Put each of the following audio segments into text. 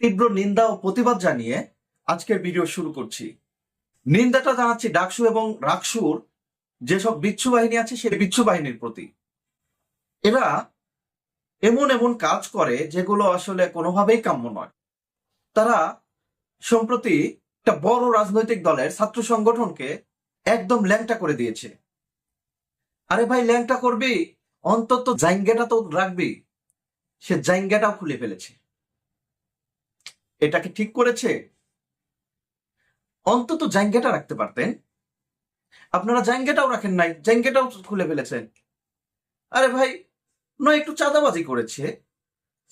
তীব্র নিন্দা ও প্রতিবাদ জানিয়ে আজকের ভিডিও শুরু করছি। নিন্দাটা জানাচ্ছি ডাকসু এবং রাকসুর যেসব বিচ্ছু বাহিনী আছে সেই বিচ্ছু বাহিনীর প্রতি। এরা এমন এমন কাজ করে যেগুলো আসলে কোনোভাবেই কাম্য নয়। তারা সম্প্রতি একটা বড় রাজনৈতিক দলের ছাত্র সংগঠনকে একদম ল্যাংটা করে দিয়েছে। আরে ভাই, ল্যাংটা করবি? অন্তত জাইঙ্গাটা তো রাখবি। সে জাইঙ্গাটাও খুলে ফেলেছে। এটাকে ঠিক করেছে? অন্তত জাইঙ্গাটা রাখতে পারতেন। আপনারা জাইঙ্গাটাও রাখেন নাই জাইঙ্গাটাও খুলে ফেলেছেন। আরে ভাই, নয় একটু চাঁদাবাজি করেছে।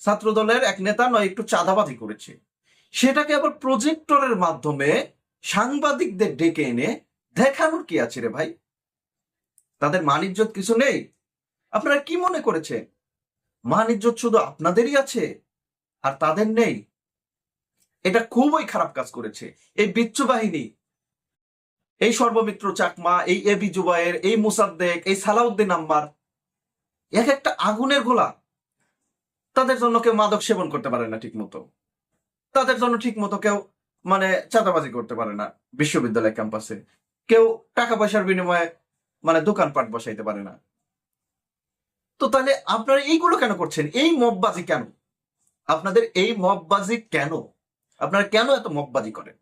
ছাত্র দলের এক নেতা নয় একটু চাঁদাবাজি করেছে। সেটাকে আবার প্রজেক্টরের মাধ্যমে সাংবাদিকদের ডেকে এনে দেখানোর কি আছে রে ভাই? তাদের মানিজ্যত কিছু নেই। আপনারা কি মনে করেছে মানিজ্যত শুধু আপনাদেরই আছে, আর তাদের নেই। এটা খুবই খারাপ কাজ করেছে। এই বিচ্ছু বাহিনী, এই সর্বমিত্র চাকমা, এই এবি জুবায়ের, এই মুসাদ্দেক, এই সালাউদ্দিন আম্মার, এক একটা আগুনের গোলা, তাদের জন্য কেউ মাদক সেবন করতে পারে না ঠিক মতো তাদের জন্য ঠিক মতো কেউ মানে চাঁদাবাজি করতে পারে না বিশ্ববিদ্যালয় ক্যাম্পাসে। কেউ টাকা পয়সার বিনিময়ে মানে দোকানপাট বসাইতে পারে না। তো তাহলে আপনারা এইগুলো কেন করছেন? এই মববাজি কেন? আপনাদের এই মববাজি কেন? আপনারা কেন এত মববাজি করেন?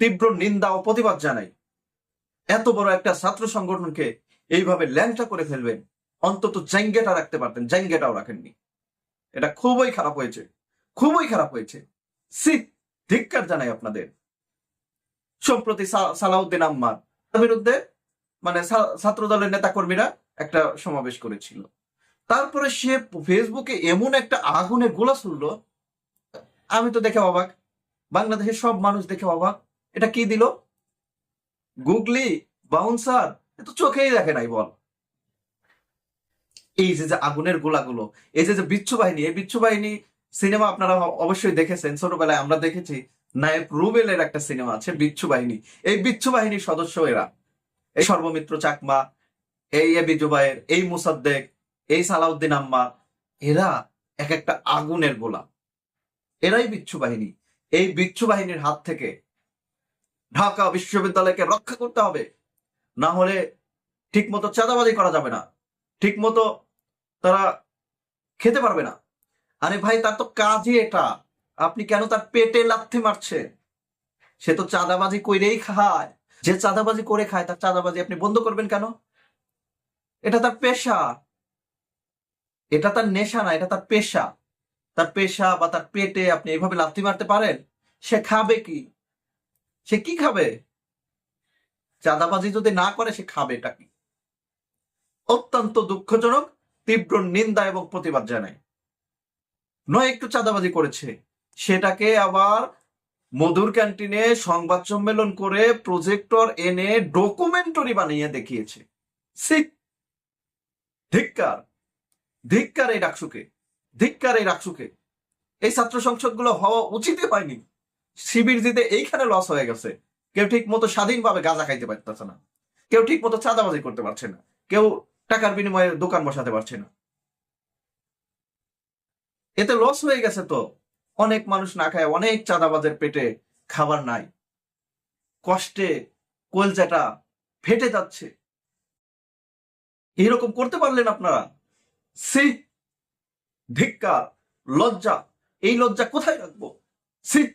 তীব্র নিন্দা ও প্রতিবাদ জানাই। এত বড় একটা ছাত্র সংগঠনকে এইভাবে ল্যাংটা করে ফেলবেন, অন্তত জাইঙ্গেটা রাখতে পারতেন, জাইঙ্গেটাও রাখেননি। এটা খুবই খারাপ হয়েছে, খুবই খারাপ হয়েছে। সি ধিক্কার জানাই আপনাদের। সম্প্রতি সালাউদ্দিন আম্মার বিরুদ্ধে মানে ছাত্র দলের নেতা কর্মীরা একটা সমাবেশ করেছিল। তারপরে সে ফেসবুকে এমন একটা আগুনে গোলা ছুড়লো আমি তো দেখে অবাক। বাংলাদেশের সব মানুষ দেখে অবাক। এটা কি দিল? গুগলি, বাউন্সার, এ তো চোখেই দেখে নাই, বল। এই যে যে আগুনের গোলাগুলো, এই যে যে বিচ্ছু বাহিনী, এই বিচ্ছু বাহিনী সিনেমা আপনারা অবশ্যই দেখেছেন। ছোটবেলায় আমরা দেখেছি নায়ক রুবেলের একটা সিনেমা আছে, বিচ্ছু বাহিনী। এই বিচ্ছু বাহিনীর সদস্য এরা। এই সর্বমিত্র চাকমা, এই এবি জুবায়ের, এই মুসাদ্দেক, এই সালাউদ্দিন আম্মা এরা এক একটা আগুনের গোলা এরাই বিচ্ছু বাহিনী। এই বিচ্ছু বাহিনীর হাত থেকে ঢাকা বিশ্ববিদ্যালয়কে রক্ষা করতে হবে। না হলে ঠিক মতো চাঁদাবাজি করা যাবে না। ঠিক মতো তারা খেতে পারবে না। আরে ভাই, তার তো কাজই এটা। আপনি কেন তার পেটে লাথি মারছেন সে তো চাঁদাবাজি কইরেই খায়। যে চাঁদাবাজি করে খায়, তার চাঁদাবাজি আপনি বন্ধ করবেন কেন? এটা তার পেশা। এটা তার নেশা না, এটা তার পেশা। তার পেশা বা তার পেটে আপনি এইভাবে লাথি মারতে পারেন? সে খাবে কি? সে কি খাবে? চাঁদাবাজি যদি না করে, সে খাবে এটা কি? অত্যন্ত দুঃখজনক, তীব্র নিন্দা এবং প্রতিবাদ জানাই নয়, একটু চাঁদাবাজি করেছে। সেটাকে আবার মধুর ক্যান্টিনে সংবাদ সম্মেলন করে প্রজেক্টর এনে ডকুমেন্টারি বানিয়ে দেখিয়েছে। ধিক্কার ধিক্কার এই ডাকসুকে। ধিক্কার এই ডাকসুকে এই ছাত্র সংসদগুলো হওয়া উচিতই হয়নি। শিবির দিতে এইখানে লস হয়ে গেছে। কেউ ঠিক মতো স্বাধীনভাবে গাঁজা খাইতে পারতেছে না। কেউ ঠিক মতো চাঁদাবাজি করতে পারছে না। কেউ টাকার বিনিময়ে দোকান বসাতে পারছে না। এতে লস হয়ে গেছে তো। অনেক মানুষ না খায়, অনেক চাঁদাবাজের পেটে খাবার নাই। কষ্টে কলজাটা ফেটে যাচ্ছে। এরকম করতে পারলেন আপনারা? সি ধিক্কার লজ্জা এই লজ্জা কোথায় রাখব? সিট